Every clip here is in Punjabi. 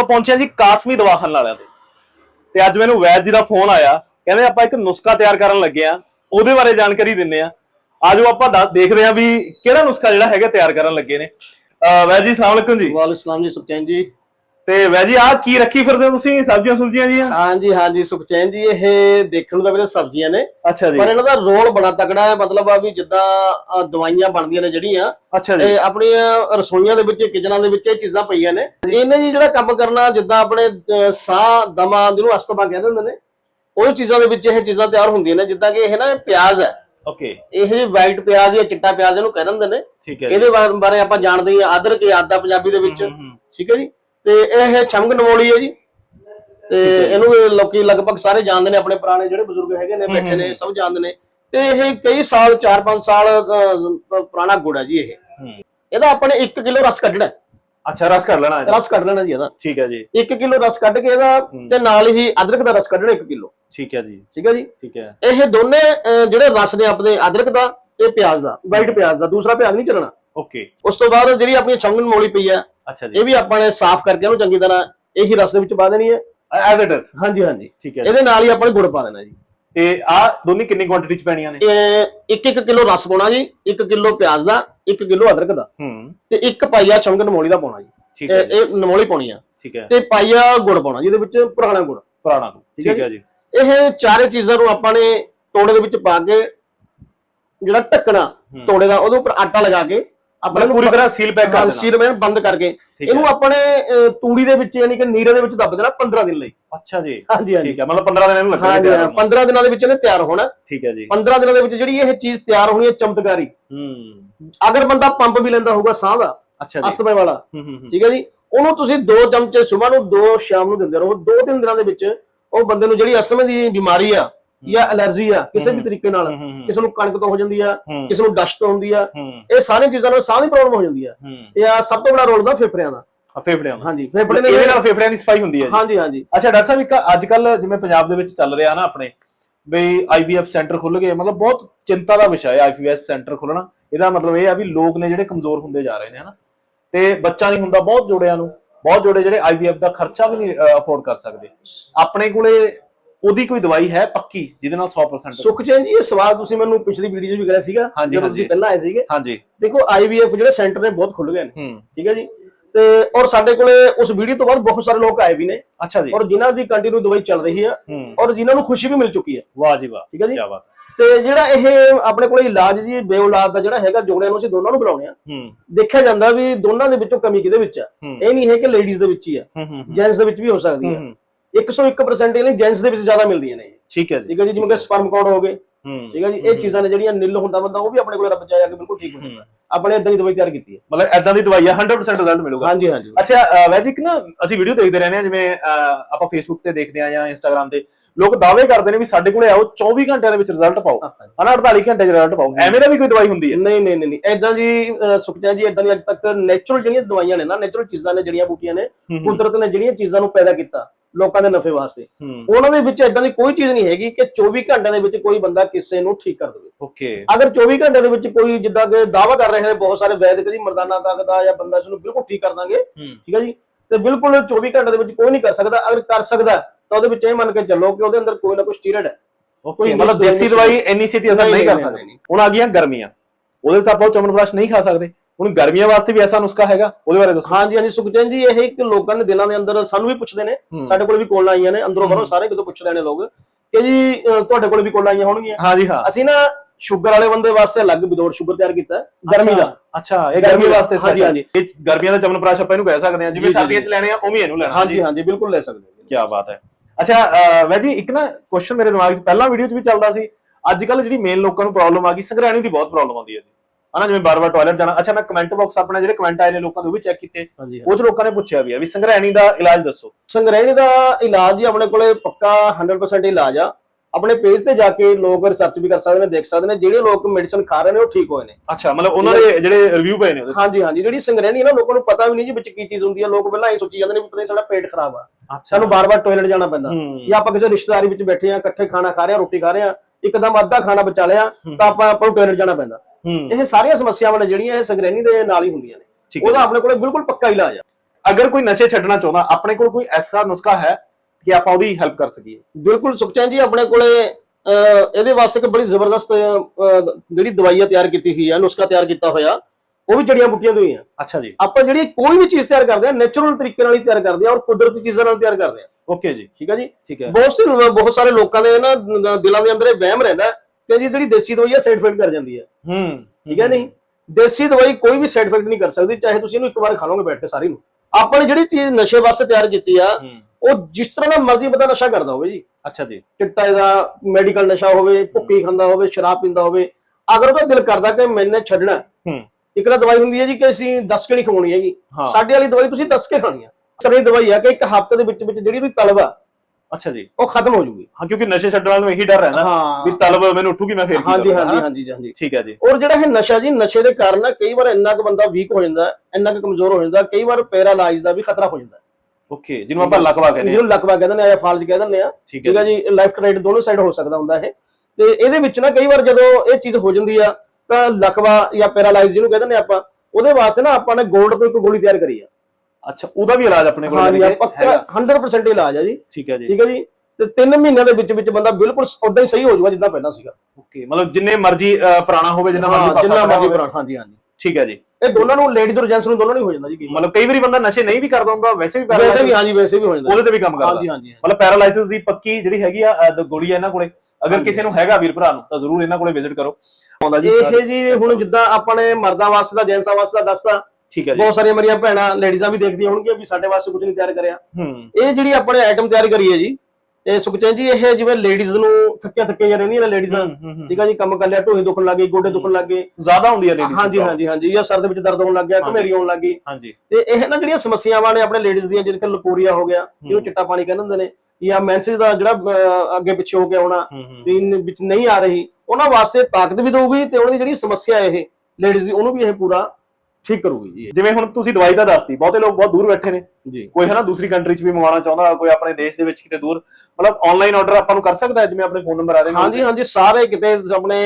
ਆਪਾਂ ਪਹੁੰਚੇ ਜੀ ਕਾਸਮੀ ਦਵਾਖਾਨ ਵਾਲਿਆਂ ਤੇ। ਤੇ ਅੱਜ ਮੈਨੂੰ ਵੈਦ ਜੀ ਦਾ ਫੋਨ ਆਇਆ। ਕਹਿੰਦੇ ਆਪਾਂ ਇੱਕ ਨੁਸਖਾ ਤਿਆਰ ਕਰਨ ਲੱਗੇ ਆ ਉਹਦੇ ਬਾਰੇ ਜਾਣਕਾਰੀ ਦਿੰਨੇ ਆ ਆਜੋ ਆਪਾਂ ਦੱਸ- ਦੇਖਦੇ ਆ ਵੀ ਕਿਹੜਾ ਨੁਸਖਾ ਜਿਹੜਾ ਹੈਗਾ ਤਿਆਰ ਕਰਨ ਲੱਗੇ ਨੇ। ਅਹ ਵੈਦ ਜੀ ਸਲਾਮ ਅਲੈਕੁਮ ਜੀ। ਵਾਲੇਕੁਮ ਸਲਾਮ ਜੀ, ਸੁਖਚੈਨ ਜੀ। ਤੇ ਵੈਦ ਜੀ ਆਹ ਕੀ ਰੱਖੀ ਫਿਰਦੇ ਹੋ ਤੁਸੀਂ ਸਬਜ਼ੀਆਂ ਸੁਬਜ਼ੀਆਂ ਜੀ ਹਾਂਜੀ ਹਾਂਜੀ ਸੁਖਚੈਨ ਜੀ ਇਹ ਦੇਖਣ ਨੂੰ ਤਾਂ ਵੀਰੇ ਸਬਜ਼ੀਆਂ ਨੇ ਅੱਛਾ ਜੀ। ਪਰ ਇਹਨਾਂ ਦਾ ਰੋਲ ਬੜਾ ਤਕੜਾ ਹੈ ਮਤਲਬ ਆ ਵੀ ਜਿੱਦਾਂ ਦਵਾਈਆਂ ਬਣਦੀਆਂ ਨੇ ਜਿਹੜੀਆਂ ਅੱਛਾ ਜੀ। ਇਹ ਆਪਣੀਆਂ ਰਸੋਈਆਂ ਦੇ ਵਿੱਚ ਕਿਚਨਾਂ ਦੇ ਵਿੱਚ ਇਹ ਚੀਜ਼ਾਂ ਪਈਆਂ ਨੇ। ਇਹਨੇ ਜੀ ਜਿਹੜਾ ਕੰਮ ਕਰਨਾ ਜਿੱਦਾਂ ਆਪਣੇ ਸਾਹ ਦਮਾ ਜਿਹਨੂੰ ਅਸਤਮਾ ਕਹਿੰਦੇ ਹੁੰਦੇ ਨੇ ਉਹ ਚੀਜ਼ਾਂ ਦੇ ਵਿੱਚ ਇਹ ਚੀਜ਼ਾਂ ਤਿਆਰ ਹੁੰਦੀਆਂ ਨੇ ਜਿੱਦਾਂ ਕਿ ਇਹ ਨਾ ਪਿਆਜ਼ ਹੈ। ਓਕੇ। ਇਹ ਜੀ ਵਾਈਟ ਪਿਆਜ਼ ਜਾਂ ਚਿੱਟਾ ਪਿਆਜ਼ ਇਹਨੂੰ ਕਹਿ ਦਿੰਦੇ ਨੇ। ਠੀਕ ਹੈ ਜੀ। ਇਹਦੇ ਬਾਰੇ- ਆਪਾਂ ਜਾਣਦੇ ਹਾਂ ਅਦਰਕ ਜਾਂ ਆਦਾ ਪੰਜਾਬੀ ਦੇ ਵਿੱਚ। ਠੀਕ ਹੈ ਜੀ? ਤੇ ਇਹ ਛੰਗ ਨਮੋਲੀ ਹੈ ਜੀ। ਤੇ ਇਹਨੂੰ ਇਹ ਲੋਕੀ ਲਗਭਗ ਸਾਰੇ ਜਾਣਦੇ ਨੇ ਆਪਣੇ ਪੁਰਾਣੇ ਜਿਹੜੇ ਬਜ਼ੁਰਗ ਹੈਗੇ ਨੇ ਬੈਠੇ ਨੇ। ਸਭ ਜਾਣਦੇ ਨੇ। ਤੇ ਇਹ ਕਈ ਸਾਲ 4-5 ਸਾਲ ਪੁਰਾਣਾ ਗੁੜ ਹੈ ਜੀ ਇਹ। ਇਹਦਾ ਆਪਣੇ 1 ਕਿਲੋ ਰਸ ਕੱਢਣਾ। ਅੱਛਾ ਰਸ ਕਰ ਲੈਣਾ ਹੈ ਰਸ ਕੱਢ ਲੈਣਾ ਜੀ ਇਹਦਾ। ਠੀਕ ਹੈ ਜੀ। 1 ਕਿਲੋ ਰਸ ਕੱਢ ਕੇ ਇਹਦਾ। ਤੇ ਨਾਲ ਹੀ ਅਦਰਕ ਦਾ ਰਸ ਕੱਢਣਾ 1 ਕਿਲੋ। ਠੀਕ ਹੈ ਜੀ। ਠੀਕ ਹੈ ਜੀ? ਠੀਕ ਹੈ। ਇਹ ਦੋਨੇ ਜਿਹੜੇ ਰਸ ਨੇ ਆਪਣੇ ਅਦਰਕ ਦਾ ਤੇ ਪਿਆਜ਼ ਦਾ ਵਾਈਟ ਪਿਆਜ਼ ਦਾ ਦੂਸਰਾ ਪਿਆਜ਼ ਨਹੀਂ ਚੱਲਣਾ। ਓਕੇ। ਉਸ ਤੋਂ ਬਾਅਦ ਜਿਹੜੀ ਆਪਣੀ ਛੰਗ ਨਮੋਲੀ ਪਈ ਹੈ ਅੱਛਾ ਜੀ। ਇਹ ਵੀ ਆਪਾਂ ਨੇ ਸਾਫ਼ ਕਰਕੇ ਇਹਨੂੰ ਚੰਗੀ ਤਰ੍ਹਾਂ ਇਹੀ ਰਸ ਦੇ ਵਿੱਚ ਪਾ ਦੇਣੀ ਹੈ। ਐਜ਼ ਇਟ ਇਜ਼ ਹਾਂਜੀ ਹਾਂਜੀ ਠੀਕ ਹੈ ਇਹਦੇ ਨਾਲ ਹੀ ਆਪਾਂ ਨੇ ਗੁੜ ਪਾ ਦੇਣਾ ਜੀ। ਤੇ ਆ ਦੋਨੇ ਕਿੰਨੀ ਕੁਆਂਟੀਟੀ ਚ ਪੈਣੀਆਂ ਨੇ? ਇਹ 1-1 ਕਿਲੋ ਰਸ ਪਾਉਣਾ ਜੀ 1 ਕਿਲੋ ਪਿਆਜ਼ ਦਾ 1 ਕਿਲੋ ਅਦਰਕ ਦਾ। ਹੂੰ। ਤੇ ਇੱਕ ਪਾਈਆ ਚੰਗ ਨਮੋਲੀ ਦਾ ਪਾਉਣਾ ਜੀ। ਠੀਕ ਹੈ ਇਹ ਨਮੋਲੀ ਪਾਉਣੀ ਆ। ਠੀਕ ਹੈ। ਤੇ ਪਾਈਆ ਗੁੜ ਪਾਉਣਾ ਜਿਹਦੇ ਵਿੱਚ ਪੁਰਾਣਾ ਗੁੜ। ਪੁਰਾਣਾ ਠੀਕ ਹੈ ਠੀਕ ਹੈ ਜੀ। ਇਹ ਚਾਰੇ ਚੀਜ਼ਾਂ ਨੂੰ ਆਪਾਂ ਨੇ ਤੋੜੇ ਦੇ ਵਿੱਚ ਪਾ ਕੇ ਜਿਹੜਾ ਢੱਕਣਾ। ਤੋੜੇ ਦਾ ਉਹਦੇ ਉੱਪਰ ਆਟਾ ਲਗਾ ਕੇ ਆਪਾਂ ਮਤਲਬ ਪੂਰੀ ਤਰ੍ਹਾਂ ਸੀਲ ਪੈਕ ਕਰ ਦੇਣਾ। ਸੀਲ ਮੈਂ ਬੰਦ ਕਰਕੇ ਇਹਨੂੰ ਆਪਣੇ ਤੂੜੀ ਦੇ ਵਿੱਚ ਯਾਨੀ ਕਿ ਨੀਰੇ ਦੇ ਵਿੱਚ ਦੱਬ ਦੇਣਾ 15 ਦਿਨ ਲਈ। ਅੱਛਾ ਜੀ। ਹਾਂਜੀ ਹਾਂਜੀ। ਠੀਕ ਹੈ ਮਤਲਬ 15 ਦਿਨ ਇਹਨੂੰ ਲੱਗਣਗੇ ਤਿਆਰ ਹੋਣ। ਨੂੰ। 15 ਦਿਨਾਂ ਦੇ ਵਿੱਚ ਇਹਨੇ ਤਿਆਰ ਹੋਣਾ। ਠੀਕ ਹੈ ਜੀ। 15 ਦਿਨਾਂ ਦੇ ਵਿੱਚ ਜਿਹੜੀ ਇਹ ਚੀਜ਼ ਤਿਆਰ ਹੋਣੀ ਹੈ ਚਮਤਕਾਰੀ। ਹੂੰ। ਅਗਰ ਬੰਦਾ ਪੰਪ ਵੀ ਲੈਂਦਾ ਹੋਊਗਾ ਸਾਹ ਦਾ ਅੱਛਾ ਜੀ। ਅਸਤਮੇ ਵਾਲਾ। ਠੀਕ ਹੈ ਜੀ। ਉਹਨੂੰ ਤੁਸੀਂ ਦੋ ਚਮਚੇ ਸਵੇਰ ਨੂੰ ਦੋ ਸ਼ਾਮ ਨੂੰ ਦਿੰਦੇ ਰਹੋ। ਦੋ ਤਿੰਨ ਦਿਨਾਂ ਦੇ ਵਿੱਚ ਉਹ ਬੰਦੇ ਨੂੰ ਜਿਹੜੀ ਅਸਤਮੇ ਦੀ ਬਿਮਾਰੀ ਆ ਜਾਂ ਐਲਰਜੀ ਆ ਕਿਸੇ ਵੀ। ਤਰੀਕੇ ਨਾਲ ਕਿਸੇ ਨੂੰ ਕਣਕ ਤੋਂ ਹੋ ਜਾਂਦੀ ਆ ਕਿਸੇ ਨੂੰ ਡਸਟ ਤੋਂ ਹੁੰਦੀ ਆ ਇਹ ਸਾਰੀਆਂ ਚੀਜ਼ਾਂ ਨਾਲ ਸਾਹ ਦੀ ਪ੍ਰੋਬਲਮ ਹੋ ਜਾਂਦੀ ਆ। ਇਹ ਆ ਸਭ ਤੋਂ ਬੜਾ ਰੋਲ ਦਾ ਫੇਫੜਿਆਂ ਦਾ। ਫੇਫੜਿਆਂ ਨੂੰ ਹਾਂਜੀ ਫੇਫੜੇ ਇਹਦੇ ਨਾਲ ਫੇਫੜਿਆਂ ਦੀ ਸਫ਼ਾਈ ਹੁੰਦੀ ਹੈ ਹਾਂਜੀ ਹਾਂਜੀ। ਅੱਛਾ ਡਾਕਟਰ ਸਾਹਿਬ ਇੱਕ ਅੱਜ ਕੱਲ ਜਿਵੇਂ ਪੰਜਾਬ ਦੇ ਵਿੱਚ ਚੱਲ ਰਿਹਾ ਨਾ ਆਪਣੇ ਬਈ ਆਈਵੀਐਫ ਸੈਂਟਰ ਖੁੱਲ ਗਏ ਮਤਲਬ ਬਹੁਤ ਚਿੰਤਾ ਦਾ ਵਿਸ਼ਾ ਹੈ ਆਈਵੀਐਫ ਸੈਂਟਰ ਖੁੱਲਣਾ ਇਹਦਾ ਮਤਲਬ ਇਹ ਆ ਵੀ ਲੋਕ ਨੇ ਜਿਹੜੇ ਕਮਜ਼ੋਰ ਹੁੰਦੇ ਜਾ ਰਹੇ ਨੇ ਹਨਾ। ਤੇ ਬੱਚਾ ਨਹੀਂ ਹੁੰਦਾ ਬਹੁਤ ਜੋੜਿਆਂ ਨੂੰ ਬਹੁਤ ਜੋੜੇ ਜਿਹੜੇ ਆਈਵੀਐਫ ਦਾ ਖਰਚਾ ਵੀ ਨਹੀਂ ਅਫੋਰਡ ਕਰ ਸਕਦੇ। ਆਪਣੇ ਕੋਲੇ ਉਹਦੀ ਕੋਈ ਦਵਾਈ ਹੈ ਪੱਕੀ ਜਿਹਦੇ ਨਾਲ 100% ਸੁਖਚੈਨ ਜੀ ਇਹ ਸਵਾਲ ਤੁਸੀਂ ਮੈਨੂੰ ਪਿਛਲੀ ਵੀਡੀਓ 'ਚ ਵੀ ਕਰਿਆ ਸੀਗਾ ਜਦੋਂ। ਤੁਸੀਂ ਪਹਿਲਾਂ ਆਏ ਸੀਗੇ। ਹਾਂਜੀ। ਦੇਖੋ ਆਈਵੀਐਫ ਜਿਹੜੇ ਸੈਂਟਰ ਨੇ ਬਹੁਤ ਖੁੱਲ ਗਏ ਨੇ। ਠੀਕ ਹੈ ਜੀ? ਤੇ ਔਰ ਸਾਡੇ ਕੋਲੇ ਉਸ ਵੀਡੀਓ ਤੋਂ ਬਾਅਦ ਬਹੁਤ ਸਾਰੇ ਲੋਕ ਆਏ ਵੀ ਨੇ। ਅੱਛਾ ਜੀ। ਔਰ ਜਿਨ੍ਹਾਂ ਦੀ ਕੰਟੀਨਿਊ ਦਵਾਈ ਚੱਲ ਰਹੀ ਹੈ। ਔਰ ਜਿਨ੍ਹਾਂ ਨੂੰ ਖੁਸ਼ੀ ਵੀ ਮਿਲ ਚੁੱਕੀ ਹੈ ਵਾਹ ਜੀ ਵਾਹ ਠੀਕ ਹੈ ਜੀ? ਕੀ ਬਾਤ ਤੇ ਜਿਹੜਾ ਇਹ ਆਪਣੇ ਕੋਲੇ ਇਲਾਜ ਜੀ ਬੇਔਲਾਦ ਦਾ ਜਿਹੜਾ ਹੈਗਾ ਜੋੜਿਆਂ ਨੂੰ ਅਸੀਂ ਦੋਨਾਂ ਨੂੰ ਬੁਲਾਉਂਦੇ ਆ। ਦੇਖਿਆ ਜਾਂਦਾ ਵੀ ਦੋਨਾਂ ਦੇ ਵਿੱਚੋਂ ਕਮੀ ਕਿਹਦੇ ਵਿੱਚ ਆ? ਇਹ ਨਹੀਂ ਹੈ ਕਿ ਲੇਡੀਜ਼ ਦੇ ਵਿੱਚ ਹੀ ਆ। ਜੈਂਟਸ ਦੇ ਵਿੱਚ ਵੀ ਹੋ ਸਕਦੀ ਹੂੰ। 101% ਇਹ ਜੈਂਟਸ ਦੇ ਵਿੱਚ ਜ਼ਿਆਦਾ ਮਿਲਦੀਆਂ ਨੇ। ਠੀਕ ਹੈ ਜੀ। ਠੀਕ ਹੈ ਜੀ ਜਿਵੇਂ ਕਿ ਸਪਰਮ ਕਾਊਂਟ ਹੋ ਗਏ। ਠੀਕ ਹੈ ਜੀ ਇਹ ਚੀਜ਼ਾਂ ਨੇ ਜਿਹੜੀਆਂ ਨਿਲ ਹੁੰਦਾ ਬੰਦਾ ਉਹ ਵੀ ਆਪਣੇ ਕੋਲੇ ਰੱਬ ਚਾਹਿਆ ਕਿ ਬਿਲਕੁਲ ਠੀਕ ਹੋ ਜਾਂਦਾ। ਆਪਣੇ ਇਦਾਂ ਦੀ ਦਵਾਈ ਤਿਆਰ ਕੀਤੀ ਹੈ। ਮਤਲਬ ਐਦਾਂ ਦੀ ਦਵਾਈ ਹੈ 100% ਰਿਜ਼ਲਟ ਮਿਲੂਗਾ। ਹਾਂਜੀ ਹਾਂਜੀ। ਅੱਛਾ ਇੱਕ ਨਾ ਅਸੀਂ ਵੀਡੀਓ ਦੇਖਦੇ ਰਹਿੰਦੇ ਆ ਜਿਵੇਂ ਆਪਾਂ ਫੇਸਬੁੱਕ ਤੇ ਦੇਖਦੇ ਆ ਜਾਂ ਇੰਸਟਾਗ੍ਰam ਤੇ ਲੋਕ ਦਾਅਵੇ ਕਰਦੇ ਨੇ ਵੀ ਸਾਡੇ ਕੋਲੇ ਆਓ 24 ਘੰਟਿਆਂ ਦੇ ਵਿੱਚ ਰਿਜ਼ਲਟ ਪਾਓ। ਹਨਾ 48 ਘੰਟੇ ਚ ਰਿਜ਼ਲਟ ਪਾਓ। ਐਵੇਂ ਦਾ ਵੀ ਕੋਈ ਦਵਾਈ ਹੁੰਦੀ ਹੈ? ਨਹੀਂ ਨਹੀਂ ਨਹੀਂ ਇਦਾਂ ਦੀ ਸੁਖਚੈਨ ਜੀ ਇਦਾਂ ਦੀ ਅੱਜ ਤੱਕ ਨੇਚਰਲ ਜਿਹੜੀਆਂ ਦਵਾਈਆਂ ਨੇ ਨਾ ਨੇਚਰਲ ਚੀਜ਼ਾਂ ਨੇ ਜਿਹੜੀਆਂ ਬੂਟੀਆਂ ਨੇ ਕੁਦਰਤ ਨੇ ਜਿਹੜੀਆਂ ਚੀਜ਼ਾਂ ਨੂੰ ਪੈਦਾ ਕੀਤਾ। ਲੋਕਾਂ ਦੇ ਨਫੇ ਵਾਸਤੇ। ਉਹਨਾਂ ਦੇ ਵਿੱਚ ਇਦਾਂ ਦੀ ਕੋਈ ਚੀਜ਼ ਨਹੀਂ ਹੈਗੀ ਕਿ 24 ਘੰਟਿਆਂ ਦੇ ਵਿੱਚ ਕੋਈ ਬੰਦਾ ਕਿਸੇ ਨੂੰ ਠੀਕ ਕਰ ਦੇਵੇ। ਓਕੇ। ਅਗਰ 24 ਘੰਟੇ ਦੇ ਵਿੱਚ ਕੋਈ ਜਿੱਦਾਂ ਕਿ ਦਾਅਵਾ ਕਰ ਰਹੇ ਨੇ ਬਹੁਤ ਸਾਰੇ ਵੈਦਿਕ ਜੀ ਮਰਦਾਨਾ ਤਾਕਤ ਜਾਂ ਬੰਦਾ ਇਸ ਨੂੰ ਬਿਲਕੁਲ ਠੀਕ ਕਰ ਦਾਂਗੇ ਠੀਕ ਹੈ ਜੀ? ਤੇ ਬਿਲਕੁਲ 24 ਘੰਟੇ ਦੇ ਵਿੱਚ ਕੋਈ ਨਹੀਂ ਕਰ ਸਕਦਾ। ਅਗਰ ਕਰ ਸਕਦਾ ਤਾਂ ਉਹਦੇ ਵਿੱਚ ਇਹ ਮੰਨ ਕੇ ਚੱਲੋ ਕਿ ਉਹਦੇ ਅੰਦਰ ਕੋਈ ਨਾ ਕੋਈ ਸਟੀਰੋਇਡ ਹੈ। ਓਕੇ ਕੋਈ ਮਤਲਬ ਦੇਸੀ ਦਵਾਈ ਇੰਨੀ ਛੇਤੀ ਅਸਰ ਨਹੀਂ, ਕਰ ਸਕਦੀ। ਹੁਣ ਆ ਗਈਆਂ ਗਰਮੀਆਂ। ਉਹਦੇ ਤਾਂ ਆਪਾਂ ਚਮਨਪ੍ਰਾਸ਼ ਨਹੀਂ ਖਾ ਸਕਦੇ। ਹੁਣ ਗਰਮੀਆਂ ਵਾਸਤੇ ਵੀ ਐਸਾ ਨੁਸਖਾ ਹੈਗਾ? ਉਹਦੇ ਬਾਰੇ ਦੱਸੋ। ਹਾਂਜੀ ਹਾਂਜੀ ਸੁਖਚੈਨ ਜੀ ਇਹ ਇੱਕ ਲੋਕਾਂ ਦੇ ਦਿਲਾਂ ਦੇ ਅੰਦਰ ਸਾਨੂੰ ਵੀ ਪੁੱਛਦੇ ਨੇ। ਸਾਡੇ ਕੋਲ ਵੀ ਕੋਲਾਂ ਆਈਆਂ ਨੇ ਅੰਦਰੋਂ ਬਾਹਰੋਂ। ਸਾਰੇ ਕਿਤੋਂ ਪੁੱਛਦੇ ਨੇ ਲੋਕ ਕਿ ਜੀ ਤੁਹਾਡੇ ਕੋਲ ਵੀ ਕੋਲਾਂ ਆਈਆਂ ਹੋਣਗੀਆਂ। ਹਾਂਜੀ ਹਾਂ। ਅਸੀਂ ਨਾ ਸ਼ੂਗਰ ਵਾਲੇ ਬੰਦੇ ਵਾਸਤੇ ਅਲੱਗ ਵਿਦੌਟ ਸ਼ੂਗਰ ਤਿਆਰ ਕੀਤਾ ਗਰਮੀ ਦਾ। ਅੱਛਾ ਇਹ ਗਰਮੀ ਵਾਸਤੇ ਹਾਂਜੀ, ਹਾਂਜੀ। ਇਹ ਗਰਮੀਆਂ ਦਾ ਚਮਨਪ੍ਰਾਸ਼ ਆਪਾਂ ਇਹਨੂੰ ਕਹਿ ਸਕਦੇ ਹਾਂ। ਜਿਵੇਂ ਸਰਦੀਆਂ। ਚ ਲੈਣੇ ਆ ਉਵੇਂ ਇਹਨੂੰ ਲੈਣਾ। ਹਾਂਜੀ ਹਾਂਜੀ ਬਿਲਕੁਲ ਲੈ ਸਕਦੇ ਹੋ। ਕੀ ਬਾਤ ਹੈ। ਅੱਛਾ ਵੈ ਜੀ ਇੱਕ ਨਾ ਕੁਐਸਚਨ ਮੇਰੇ ਦਿਮਾਗ 'ਚ ਪਹਿਲਾਂ ਵੀਡੀਓ 'ਚ ਵੀ ਚੱਲਦਾ ਸੀ। ਅੱਜ ਕੱਲ ਜਿਹੜੀ ਮੇਨ ਲੋਕਾਂ ਨੂੰ ਪ੍ਰੋਬਲਮ ਆ ਗਈ ਸੰਗਰਾਣੀ ਦੀ ਬਹੁਤ ਪ੍ਰੋਬਲਮ ਆਉਂਦੀ ਹੈ ਜੀ। ਹਨਾ ਜਿਵੇਂ ਬਾਰ-ਬਾਰ ਟਾਇਲਟ ਜਾਣਾ। ਅੱਛਾ ਮੈਂ ਕਮੈਂਟ ਬਾਕਸ ਆਪਣੇ ਜਿਹੜੇ ਕਮੈਂਟ ਆਏ ਨੇ ਲੋਕਾਂ ਦੇ ਉਹ ਵੀ ਚੈੱਕ ਕੀਤੇ। ਉਹ 'ਚ ਲੋਕਾਂ ਨੇ ਪੁੱਛਿਆ ਵੀ ਆ ਵੀ ਸੰਗਰਾਣੀ ਦਾ ਇਲਾਜ ਦੱਸੋ। ਸੰਗਰਹਿਣੀ ਦਾ ਇਲਾਜ ਜੀ ਆਪਣੇ ਕੋਲੇ ਪੱਕਾ 100% ਇਲਾਜ ਆ। ਆਪਣੇ ਪੇਜ ਤੇ ਜਾ ਕੇ ਲੋਕ ਰਿਸਰਚ ਵੀ ਕਰ ਸਕਦੇ ਨੇ ਦੇਖ ਸਕਦੇ ਨੇ। ਜਿਹੜੇ ਲੋਕ ਮੈਡੀਸਨ ਖਾ ਰਹੇ ਨੇ ਉਹ ਠੀਕ ਹੋਏ ਨੇ। ਅੱਛਾ ਮਤਲਬ ਉਹਨਾਂ ਦੇ ਜਿਹੜੇ ਰਿਵਿਊ ਪਏ ਨੇ ਹਾਂਜੀ ਹਾਂਜੀ। ਜਿਹੜੀ ਸੰਗਰਹਿਣੀ ਹੈ ਨਾ ਲੋਕਾਂ ਨੂੰ ਪਤਾ ਵੀ ਨਹੀਂ ਜੀ ਵਿੱਚ ਕੀ ਚੀਜ਼ ਹੁੰਦੀ ਹੈ ਲੋਕ ਪਹਿਲਾਂ ਇਹ ਸੋਚੀ ਜਾਂਦੇ ਨੇ ਵੀ ਪਤਾ ਨਹੀਂ ਸਾਡਾ ਪੇਟ ਖਰਾਬ ਆ। ਸਾਨੂੰ ਬਾਰ-ਬਾਰ ਟਾਇਲਟ ਜਾਣਾ ਪੈਂਦਾ। ਜਾਂ ਆਪਾਂ ਕਿਸੇ ਰਿਸ਼ਤੇਦਾਰੀ ਵਿੱਚ ਬੈਠੇ ਆ ਇਕੱਠੇ ਖਾਣਾ ਖਾ ਰਹੇ ਆ ਰੋਟੀ ਖਾ ਰਹੇ ਆ। ਇੱਕਦਮ ਅੱਧਾ ਖਾਣਾ ਬਚਾ ਲਿਆ। ਤਾਂ ਆਪਾਂ ਆਪਾਂ ਨੂੰ ਟਾਇਲਟ ਜਾਣਾ ਪੈਂਦਾ। ਇਹ ਸਾਰੀਆਂ ਸਮੱਸਿਆਵਾਂ ਨੇ ਜਿਹੜੀਆਂ ਇਹ ਸੰਗਰਹਿਣੀ ਦੇ ਨਾਲ ਹੀ ਹੁੰਦੀਆਂ ਨੇ। ਉਹਦਾ ਆਪਣੇ ਕੋਲੇ ਬਿਲਕੁਲ ਪੱਕਾ ਇਲਾਜ ਆ। ਅਗਰ ਕੋਈ ਨਸ਼ੇ ਛੱਡਣਾ ਚਾਹੁੰਦਾ ਆਪਣੇ ਕੋਲ ਕੋਈ ਐਸਾ ਨੁਸਖਾ ਹੈ ਕਿ ਆਪਾਂ ਉਹਦੀ ਹੈਲਪ ਕਰ ਸਕੀਏ? ਬਿਲਕੁਲ ਸੁਖਚੈਨ ਜੀ ਆਪਣੇ ਕੋਲੇ ਇਹਦੇ ਵਾਸਤੇ ਇੱਕ ਬੜੀ ਜ਼ਬਰਦਸਤ ਜਿਹੜੀ ਦਵਾਈਆਂ ਤਿਆਰ ਕੀਤੀ ਹੋਈ ਹੈ ਨੁਸਖਾ ਤਿਆਰ ਕੀਤਾ ਹੋਇਆ ਉਹ ਵੀ ਜੜੀਆਂ ਬੂਟੀਆਂ ਤੋਂ ਹੀ ਆ। ਅੱਛਾ ਜੀ। ਆਪਾਂ ਜਿਹੜੀ ਕੋਈ ਵੀ ਚੀਜ਼ ਤਿਆਰ ਕਰਦੇ ਆ ਨੇਚਰਲ ਤਰੀਕੇ ਨਾਲ ਹੀ ਤਿਆਰ ਕਰਦੇ ਆ ਔਰ ਕੁਦਰਤੀ ਚੀਜ਼ਾਂ ਨਾਲ ਤਿਆਰ ਕਰਦੇ ਆ। ਓਕੇ ਜੀ ਠੀਕ ਆ ਜੀ? ਠੀਕ ਹੈ ਬਹੁਤ ਸੇ ਬਹੁਤ ਸਾਰੇ ਲੋਕਾਂ ਦੇ ਨਾ ਦਿਲਾਂ ਦੇ ਅੰਦਰ ਇਹ ਵਹਿਮ ਰਹਿੰਦਾ ਹੈ ਕਿ ਜੀ ਜਿਹੜੀ ਦੇਸੀ ਦਵਾਈ ਹੈ ਸਾਈਡ ਇਫੈਕਟ ਕਰ ਜਾਂਦੀ ਹੈ। ਹੂੰ ਠੀਕ ਹੈ ਨਹੀਂ? ਦੇਸੀ ਦਵਾਈ ਕੋਈ ਵੀ ਸਾਈਡ ਇਫੈਕਟ ਨਹੀਂ ਕਰ ਸਕਦੀ ਚਾਹੇ ਤੁਸੀਂ ਇਹਨੂੰ ਇੱਕ ਵਾਰ ਖਾ ਲਓਗੇ ਬੈਠ ਕੇ ਸਾਰੀ ਨੂੰ। ਆਪਾਂ ਨੇ ਜਿਹੜੀ ਚੀਜ਼ ਨਸ਼ੇ ਵਾਸਤੇ ਤਿਆਰ ਕੀਤੀ ਆ ਹੂੰ। ਉਹ ਜਿਸ ਤਰ੍ਹਾਂ ਦਾ ਮਰਜ਼ੀ ਬੰਦਾ ਨਸ਼ਾ ਕਰਦਾ ਹੋਵੇ ਜੀ। ਅੱਛਾ ਜੀ। ਚਿੱਟਾ ਇਹਦਾ ਮੈਡੀਕਲ ਨਸ਼ਾ ਹੋਵੇ ਭੁੱਕੀ ਖਾਂਦਾ ਹੋਵੇ ਸ਼ਰਾਬ ਪੀਂਦਾ ਹੋਵੇ ਅਗਰ ਉਹਦਾ ਦਿਲ ਕਰਦਾ ਕਿ ਮੈਨੇ ਛੱਡਣਾ ਹੈ, ਹੂੰ। ਇੱਕ ਤਾਂ ਦਵਾਈ ਹੁੰਦੀ ਹੈ ਜੀ ਕਿ ਅਸੀਂ ਦੱਸ ਕੇ ਨਹੀਂ ਖਵਾਉਣੀ ਹੈਗੀ। ਹਾਂ। ਸਾਡੇ ਵਾਲੀ ਦਵਾਈ ਤੁਸੀਂ ਦੱਸ ਕੇ ਖਾਣੀ ਆ। ਸਰੀ ਦਵਾਈ ਹੈ ਕਿ ਇੱਕ ਹਫ਼ਤੇ ਦੇ ਵਿੱਚ ਵਿੱਚ ਜਿਹੜੀ ਵੀ ਤਲਬ ਆ ਅੱਛਾ ਜੀ। ਉਹ ਖਤਮ ਹੋ ਜੂਗੀ। ਹਾਂ ਹਾਂ ਕਿਉਂਕਿ ਨਸ਼ੇ ਛੱਡਣ ਵਾਲੇ ਨੂੰ ਇਹੀ ਡਰ ਰਹਿੰਦਾ ਵੀ ਤਲਬ ਮੈਨੂੰ ਉੱਠੂਗੀ ਮੈਂ ਫੇਰ ਕੀ ਹਾਂਜੀ ਕਰੂੰਗਾ, ਹਾਂਜੀ ਹਨਾ? ਹਾਂਜੀ ਹਾਂਜੀ। ਠੀਕ ਹੈ ਜੀ। ਔਰ ਜਿਹੜਾ ਇਹ ਨਸ਼ਾ ਜੀ ਨਸ਼ੇ ਦੇ ਕਾਰਨ ਨਾ ਕਈ ਵਾਰ ਇੰਨਾ ਕੁ ਬੰਦਾ ਵੀਕ ਹੋ ਜਾਂਦਾ ਹੈ, ਇੰਨਾ ਕੁ ਕਮਜ਼ੋਰ ਹੋ ਜਾਂਦਾ ਹੈ, ਕਈ ਵਾਰ ਪੈਰਾਲਾਈਜ਼ ਦਾ ਵੀ ਖਤਰਾ ਹੋ ਜਾਂਦਾ। ਹੈ। ਓਕੇ ਜਿਹਨੂੰ ਆਪਾਂ ਲਕਵਾ ਕਹਿੰਦੇ ਜਿਹਨੂੰ ਲਕਵਾ ਕਹਿੰਦੇ ਨੇ ਜਾਂ ਫਾਲਜ ਕਹਿੰਦੇ ਨੇ ਆ। ਠੀਕ ਠੀਕ ਹੈ ਜੀ। ਲੈਫਟ ਰਾਈਟ ਦੋਨੋਂ ਸਾਈਡ ਹੋ ਸਕਦਾ ਹੁੰਦਾ ਇਹ। ਤੇ ਇਹਦੇ ਵਿੱਚ ਨਾ ਕਈ ਵਾਰ ਜਦੋਂ ਇਹ ਚੀਜ਼ ਹੋ ਜਾਂਦੀ ਆ ਤਾਂ ਲਕਵਾ ਜਾਂ ਪੈਰਾਲਾਈਜ਼ ਜਿਹਨੂੰ ਕਹਿੰਦੇ ਨੇ ਆਪਾਂ ਉਹਦੇ ਵਾਸਤੇ ਨਾ ਆਪਾਂ ਨੇ 골ਡ ਤੋਂ ਇੱਕ ਗੋਲੀ ਤਿਆਰ ਕਰੀ ਆ। ਅੱਛਾ ਉਹਦਾ ਵੀ ਇਲਾਜ ਆਪਣੇ ਕੋਲ ਹਾਂਜੀ ਪੱਕਾ ਹੈਗਾ। 100% ਇਲਾਜ ਆ ਜੀ। ਠੀਕ ਹੈ ਜੀ। ਠੀਕ ਹੈ ਜੀ। ਤੇ 3 ਮਹੀਨਿਆਂ ਦੇ ਵਿੱਚ ਵਿੱਚ ਬੰਦਾ ਬਿਲਕੁਲ ਉਦਾਂ ਹੀ ਸਹੀ ਹੋ ਜਾਊਗਾ ਜਿੱਦਾਂ ਪਹਿਲਾਂ ਸੀਗਾ। ਓਕੇ ਮਤਲਬ ਜਿੰਨੇ ਮਰਜ਼ੀ ਪੁਰਾਣਾ ਹੋਵੇ ਜਿੰਨਾ ਮਰਜ਼ੀ ਹਾਂ, ਪਾਸਾ ਜਿੰਨਾ ਮਰਜ਼ੀ। ਪੁਰਾਣਾ ਹਾਂਜੀ ਹਾਂਜੀ। ਠੀਕ ਹੈ ਜੀ। ਇਹ ਦੋਨਾਂ ਨੂੰ ਲੇਡੀਜ਼ ਔਰ ਜੈਂਟਸ ਨੂੰ ਦੋਨਾਂ ਨੂੰ ਹੀ ਹੋ ਜਾਂਦਾ ਜੀ। ਮਤਲਬ ਕਈ ਵਾਰੀ ਬੰਦਾ ਨਸ਼ੇ ਨਹੀਂ ਵੀ ਕਰਦਾ ਹੁੰਦਾ ਵੈਸੇ ਵੀ ਵੈਸੇ ਵੀ ਹਾਂਜੀ ਵੈਸੇ ਵੀ ਹੋ ਜਾਂਦਾ। ਉਹਦੇ ਤੇ ਵੀ ਕੰਮ ਕਰਦਾ। ਹਾਂਜੀ ਹਾਂਜੀ ਮਤਲਬ ਪੈਰਾਲਾਈਸਿਸ ਦੀ ਪੱਕੀ ਜਿਹੜੀ ਹੈਗੀ ਆ ਗੋਲੀ ਇਹਨਾਂ ਕੋਲੇ ਅਗਰ। ਕਿਸੇ ਨੂੰ ਹੈਗਾ ਵੀਰ ਭਰਾ ਨੂੰ ਤਾਂ ਜ਼ਰੂਰ ਇਹਨਾਂ ਕੋਲੇ ਵਿਜ਼ਿਟ ਕਰੋ। ਆਉਂਦਾ ਜੀ ਇਹ ਜੀ ਹੁਣ ਜਿੱਦਾਂ ਆਪਾਂ ਨੇ ਮਰਦਾਂ ਵਾਸਤੇ ਦਾ ਜੈਂਟਸਾਂ ਵਾਸਤੇ ਦਾ ਦੱਸਦਾ ਠੀਕ ਹੈ ਜੀ। ਬਹੁਤ ਸਾਰੀਆਂ ਮੇਰੀਆਂ ਭੈਣਾਂ ਲੇਡੀਜ਼ਾਂ ਵੀ ਦੇਖਦੀਆਂ ਹੋਣਗੀਆਂ ਵੀ ਸਾਡੇ ਵਾਸਤੇ ਕੁਝ ਨਹੀਂ ਤਿਆਰ ਕਰਿਆ। ਹੂੰ। ਇਹ ਜਿਹੜੀ ਆਪਣੇ ਆਈਟਮ ਤਿਆਰ ਕਰੀ ਹੈ ਜੀ ਇਹ ਸੁਖਚੈਨ ਜੀ ਇਹ ਜਿਵੇਂ ਲੇਡੀਜ਼ ਨੂੰ ਥੱਕੀਆਂ ਥੱਕੀਆਂ ਰਹਿੰਦੀਆਂ ਨੇ ਲੇਡੀਜ਼ਾਂ ਠੀਕ ਆ ਜੀ ਕੰਮ ਕਰ ਲਿਆ ਢੋਹੀ ਦੁਖਣ ਲੱਗ ਗੋਡੇ ਦੁਖਣ ਲੱਗ ਜ਼ਿਆਦਾ ਹੁੰਦੀ ਹੈ ਲੇਡੀਜ਼ ਹਾਂਜੀ ਹਾਂਜੀ ਹਾਂਜੀ ਜਾਂ ਸਰ ਦੇ ਵਿੱਚ ਦਰਦ ਹੋਣ ਲੱਗ ਗਿਆ। ਘਮੇਰੀ ਹੋਣ ਲੱਗ ਹਾਂਜੀ। ਤੇ ਇਹ ਨਾ ਜਿਹੜੀਆਂ ਸਮੱਸਿਆਵਾਂ ਨੇ ਆਪਣੇ ਲੇਡੀਜ਼ ਦੀਆਂ ਜਿਵੇਂ ਕਿ ਲਪੋਰੀਆ ਹੋ ਗਿਆ ਜਿਹਨੂੰ ਚਿੱਟਾ ਪਾਣੀ ਕਹਿੰਦੇ ਹੁੰਦੇ ਨੇ ਜਾਂ ਮੈਂਸੇਜ ਦਾ ਜਿਹੜਾ ਅੱਗੇ ਪਿੱਛੇ ਹੋ ਕੇ ਆਉਣਾ ਹੂੰ ਹੂੰ। ਪੀਣ ਵਿੱਚ ਨਹੀਂ ਆ ਰਹੀ ਉਹਨਾਂ ਵਾਸਤੇ ਤਾਕਤ ਵੀ ਦਊਗੀ ਤੇ ਉਹਨਾਂ ਦੀ ਜਿਹੜੀ ਸਮੱਸਿਆ ਇਹ ਲੇਡੀਜ਼ ਦੀ ਉਹਨੂੰ ਵੀ ਇਹ ਪੂਰਾ ਠੀਕ ਕਰੂਗੀ ਜੀ। ਜਿਵੇਂ ਹੁਣ ਤੁਸੀਂ ਦਵਾਈ ਤਾਂ ਦੱਸਤੀ ਬਹੁਤੇ ਲੋਕ ਬਹੁਤ ਦੂਰ ਬੈਠੇ ਨੇ। ਜੀ। ਕੋਈ ਹੈ ਨਾ ਦੂਸਰੀ ਕੰਟਰੀ 'ਚ ਵੀ ਮੰਗਵਾਉਣਾ ਚਾਹੁੰਦਾ ਕੋਈ ਆਪਣੇ ਦੇਸ਼ ਦੇ ਵਿੱਚ ਕਿਤੇ ਦੂਰ। ਮਤਲਬ ਆਨਲਾਈਨ ਆਰਡਰ ਆਪਾਂ ਨੂੰ ਕਰ ਸਕਦਾ ਜਿਵੇਂ ਆਪਣੇ ਫੋਨ ਨੰਬਰ ਆ ਰਹੇ ਨੇ। ਹਾਂਜੀ ਹਾਂਜੀ ਸਾਰੇ ਕਿਤੇ ਆਪਣੇ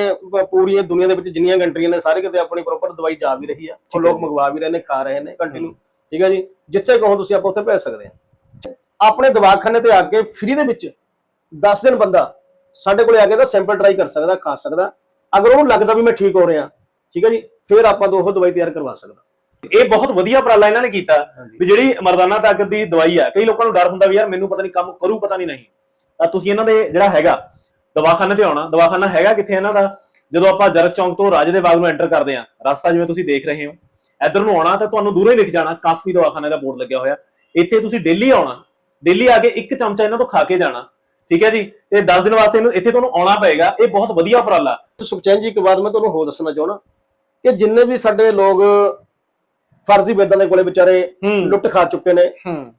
ਪੂਰੀ ਦੁਨੀਆ ਦੇ ਵਿੱਚ ਜਿੰਨੀਆਂ ਕੰਟਰੀਆਂ ਨੇ ਸਾਰੇ ਕਿਤੇ ਆਪਣੀ ਪ੍ਰੋਪਰ ਦਵਾਈ ਜਾ ਵੀ ਰਹੀ ਆ ਉਹ ਲੋਕ। ਮੰਗਵਾ ਵੀ ਰਹੇ ਨੇ ਖਾ ਰਹੇ ਨੇ ਕੰਟੀਨਿਊ ਠੀਕ ਹੈ ਜੀ ਜਿੱਥੇ ਕਹੋ ਤੁਸੀਂ ਆਪਾਂ ਉੱਥੇ ਭੇਜ ਸਕਦੇ ਹਾਂ। ਆਪਣੇ ਦਵਾਖਾਨੇ ਤੇ ਆ ਕੇ ਫ੍ਰੀ ਦੇ ਵਿੱਚ 10 ਦਿਨ ਬੰਦਾ ਸਾਡੇ ਕੋਲੇ ਆ ਕੇ ਤਾਂ ਸੈਂਪਲ ਟਰਾਈ ਕਰ ਸਕਦਾ ਖਾ ਸਕਦਾ। ਅਗਰ ਉਹਨੂੰ ਲੱਗਦਾ ਵੀ ਮੈਂ ਠੀਕ ਹੋ ਰਿਹਾ ਠੀਕ ਹੈ ਜੀ? ਫਿਰ ਆਪਾਂ ਤੋਂ ਉਹ ਦਵਾਈ ਤਿਆਰ ਕਰਵਾ ਸਕਦਾ। ਇਹ ਬਹੁਤ ਵਧੀਆ ਉਪਰਾਲਾ ਇਹਨਾਂ ਨੇ ਕੀਤਾ ਵੀ ਜਿਹੜੀ ਮਰਦਾਨਾ ਤਾਕਤ ਦੀ ਦਵਾਈ ਆ ਕਈ ਲੋਕਾਂ ਨੂੰ ਡਰ ਹੁੰਦਾ ਵੀ ਯਾਰ ਮੈਨੂੰ ਪਤਾ ਨਹੀਂ ਕੰਮ ਕਰੂ ਪਤਾ ਨਹੀਂ ਨਹੀਂ। ਤਾਂ ਤੁਸੀਂ ਇਹਨਾਂ ਦੇ ਜਿਹੜਾ ਹੈਗਾ ਦਵਾਖਾਨੇ ਤੇ ਆਉਣਾ ਦਵਾਖਾਨਾ ਹੈਗਾ ਕਿੱਥੇ ਇਹਨਾਂ ਦਾ? ਜਦੋਂ ਆਪਾਂ ਜਰਕ ਚੌਂਕ ਤੋਂ ਰਾਜੇ ਦੇ ਬਾਗ ਨੂੰ ਐਂਟਰ ਕਰਦੇ ਆ ਰਸਤਾ ਜਿਵੇਂ ਤੁਸੀਂ ਦੇਖ ਰਹੇ ਹੋ ਇੱਧਰ ਨੂੰ ਆਉਣਾ ਤਾਂ ਤੁਹਾਨੂੰ ਦੂਰੋਂ ਹੀ ਦਿਖ ਜਾਣਾ ਕਾਸਮੀ ਦਵਾਖਾਨੇ ਦਾ ਬੋਰਡ ਲੱਗਿਆ ਹੋਇਆ। ਇੱਥੇ ਤੁਸੀਂ ਡੇਲੀ ਆਉਣਾ ਡੇਲੀ ਆ ਕੇ ਇੱਕ ਚਮਚਾ ਇਹਨਾਂ ਤੋਂ ਖਾ ਕੇ ਜਾਣਾ ਠੀਕ ਹੈ ਜੀ? ਤੇ 10 ਦਿਨ ਵਾਸਤੇ ਇਹਨੂੰ ਇੱਥੇ ਤੁਹਾਨੂੰ ਆਉਣਾ ਪਏਗਾ ਇਹ ਬਹੁਤ ਵਧੀਆ ਉਪਰਾਲਾ। ਸੁਖਚੈਨ ਜੀ ਇੱਕ ਬਾਤ ਮੈਂ ਤੁਹਾਨੂੰ ਹੋਰ ਦੱਸਣਾ ਚਾਹਣਾ ਕਿ ਜਿੰਨੇ ਵੀ ਸਾਡੇ ਲੋਕ ਫਰਜ਼ੀ ਵੇਦਾਂ ਦੇ ਕੋਲੇ ਵਿਚਾਰੇ ਲੁੱਟ ਖਾ ਚੁੱਕੇ ਨੇ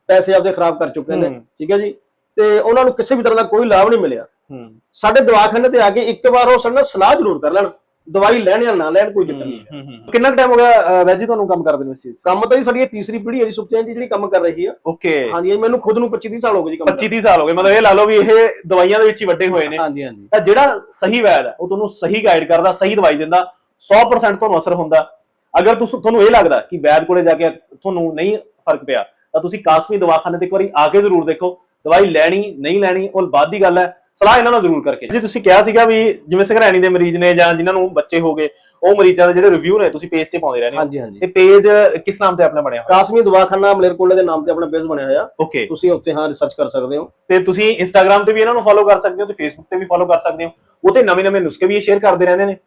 ਪੈਸੇ ਆਪਦੇ ਖਰਾਬ ਕਰ ਚੁੱਕੇ ਨੇ। ਠੀਕ ਹੈ ਜੀ? ਤੇ ਉਹਨਾਂ ਨੂੰ ਕਿਸੇ ਵੀ ਤਰ੍ਹਾਂ ਦਾ ਕੋਈ ਲਾਭ ਨਹੀਂ ਮਿਲਿਆ। ਸਾਡੇ ਦਵਾਖਾਨੇ ਤੇ ਆ ਕੇ ਇੱਕ ਵਾਰ ਉਹ ਸਾਡੇ ਨਾਲ ਸਲਾਹ ਜ਼ਰੂਰ ਕਰ ਲੈਣ ਦਵਾਈ ਲੈਣ ਜਾਂ ਨਾ ਲੈਣ ਕੋਈ ਚੱਕਰ ਨਹੀਂ। ਕਿੰਨਾ ਟਾਈਮ ਹੋ ਗਿਆ ਵੈਜੀ ਤੁਹਾਨੂੰ ਕੰਮ ਕਰਦੇ ਨੂੰ ਇਸ ਚੀਜ਼ ਕੰਮ ਤਾਂ ਜੀ ਸਾਡੀ ਇਹ ਤੀਸਰੀ ਪੀੜ੍ਹੀ ਹੈ ਜੀ ਸੁਖਚੈਨ ਜੀ ਜਿਹੜੀ ਕੰਮ ਕਰ ਰਹੀ ਆ। ਓਕੇ। ਹਾਂਜੀ ਮੈਨੂੰ ਖੁਦ ਨੂੰ 25 30 ਸਾਲ ਹੋ ਗਏ ਜੀ ਕੰਮ 25 30 ਸਾਲ ਹੋ ਗਏ ਮਤਲਬ ਇਹ ਲਾ ਲਓ ਵੀ ਇਹ ਦਵਾਈਆਂ ਦੇ ਵਿੱਚ ਹੀ ਵੱਡੇ ਹੋਏ ਨੇ। ਹਾਂਜੀ ਹਾਂਜੀ। ਤਾਂ ਜਿਹੜਾ ਸਹੀ ਵੈਦ ਹੈ ਉਹ ਤੁਹਾਨੂੰ ਸਹੀ ਗਾਈਡ ਕਰਦਾ ਸਹੀ ਦਵਾਈ ਦਿੰਦਾ 100% ਤੁਹਾਨੂੰ ਅਸਰ ਹੁੰਦਾ। ਅਗਰ ਤੁਸੀਂ ਤੁਹਾਨੂੰ ਇਹ ਲੱਗਦਾ ਕਿ ਵੈਦ ਕੋਲੇ ਜਾ ਕੇ ਤੁਹਾਨੂੰ ਨਹੀਂ ਫ਼ਰਕ ਪਿਆ ਤਾਂ ਤੁਸੀਂ ਕਾਸਮੀ ਦਵਾਖਾਨੇ ਤੇ ਇੱਕ ਵਾਰੀ ਆ ਕੇ ਜ਼ਰੂਰ ਦੇਖੋ। ਦਵਾਈ ਲੈਣੀ ਨਹੀਂ ਲੈਣੀ ਉਹ ਬਾਅਦ ਦੀ ਗੱਲ ਹੈ। ਸਲਾਹ ਇਹਨਾਂ ਨਾਲ ਜ਼ਰੂਰ ਕਰਕੇ ਜੀ ਤੁਸੀਂ ਕਿਹਾ ਸੀਗਾ ਵੀ ਜਿਵੇਂ ਸੰਘਰੈਣੀ ਦੇ ਮਰੀਜ਼ ਨੇ ਜਾਂ ਜਿਨ੍ਹਾਂ ਨੂੰ ਬੱਚੇ ਹੋ ਗਏ ਉਹ ਮਰੀਜ਼ਾਂ ਦੇ ਜਿਹੜੇ ਰਿਵਿਊ ਨੇ ਤੁਸੀਂ ਪੇਜ ਤੇ ਪਾਉਂਦੇ ਰਹਿੰਦੇ ਹੋ। ਹਾਂਜੀ ਹਾਂਜੀ। ਤੇ ਪੇਜ ਕਿਸ ਨਾਮ ਤੇ ਆਪਣਾ ਬਣਿਆ ਹੋਇਆ? ਕਾਸਮੀ ਦਵਾਖਾਨਾ ਮਲੇਰਕੋਟਲੇ ਦੇ ਨਾਮ ਤੇ ਆਪਣਾ ਪੇਜ ਬਣਿਆ ਹੋਇਆ। ਓਕੇ ਤੁਸੀਂ ਉੱਥੇ ਹਾਂ ਰਿਸਰਚ ਕਰ ਸਕਦੇ ਹੋ। ਤੇ ਤੁਸੀਂ ਇੰਸਟਾਗ੍ਰam ਤੇ ਵੀ ਇਹਨਾਂ ਨੂੰ ਫੋਲੋ ਕਰ ਸਕਦੇ ਹੋ ਤੇ ਫੇਸਬੁੱਕ ਤੇ ਵੀ ਫੋਲੋ ਕਰ ਸਕਦੇ ਹੋ। ਉਹ ਤੇ ਨਵੇਂ-ਨਵੇਂ ਨੁਸਖੇ ਵੀ ਇਹ ਸ਼ੇਅਰ ਕਰਦੇ ਰਹਿੰਦੇ ਨੇ।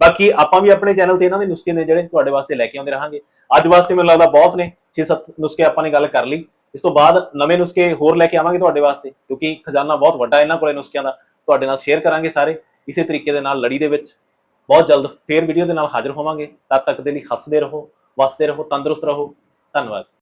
ਬਾਕੀ ਆਪਾਂ ਵੀ ਆਪਣੇ ਚੈਨਲ ਤੇ ਇਹਨਾਂ ਦੇ ਨੁਸਖੇ ਨੇ ਜਿਹੜੇ ਤੁਹਾਡੇ ਵਾਸਤੇ ਲੈ ਕੇ ਆਉਂਦੇ ਰਹਾਂਗੇ। ਅੱਜ ਵਾਸਤੇ ਮੈਨੂੰ ਲੱਗਦਾ ਬਹੁਤ ਨੇ 6-7 ਨੁਸਖੇ ਆਪਾਂ ਨੇ ਗੱਲ ਕਰ ਲਈ। ਇਸ ਤੋਂ ਬਾਅਦ ਨਵੇਂ ਨੁਸਖੇ ਹੋਰ ਲੈ ਕੇ ਆਵਾਂਗੇ ਤੁਹਾਡੇ ਵਾਸਤੇ, ਕਿਉਂਕਿ ਖਜ਼ਾਨਾ ਬਹੁਤ ਵੱਡਾ ਇਹਨਾਂ ਕੋਲੇ ਨੁਸਖਿਆਂ ਦਾ। ਤੁਹਾਡੇ ਨਾਲ ਸ਼ੇਅਰ ਕਰਾਂਗੇ ਸਾਰੇ। ਇਸੇ ਤਰੀਕੇ ਦੇ ਨਾਲ ਲੜੀ ਦੇ ਵਿੱਚ ਬਹੁਤ ਜਲਦ ਫੇਰ ਵੀਡੀਓ ਦੇ ਨਾਲ ਹਾਜ਼ਰ ਹੋਵਾਂਗੇ। ਤਦ ਤੱਕ ਦੇ ਲਈ ਹੱਸਦੇ ਰਹੋ, ਵਸਦੇ ਰਹੋ, ਤੰਦਰੁਸਤ ਰਹੋ। ਧੰਨਵਾਦ।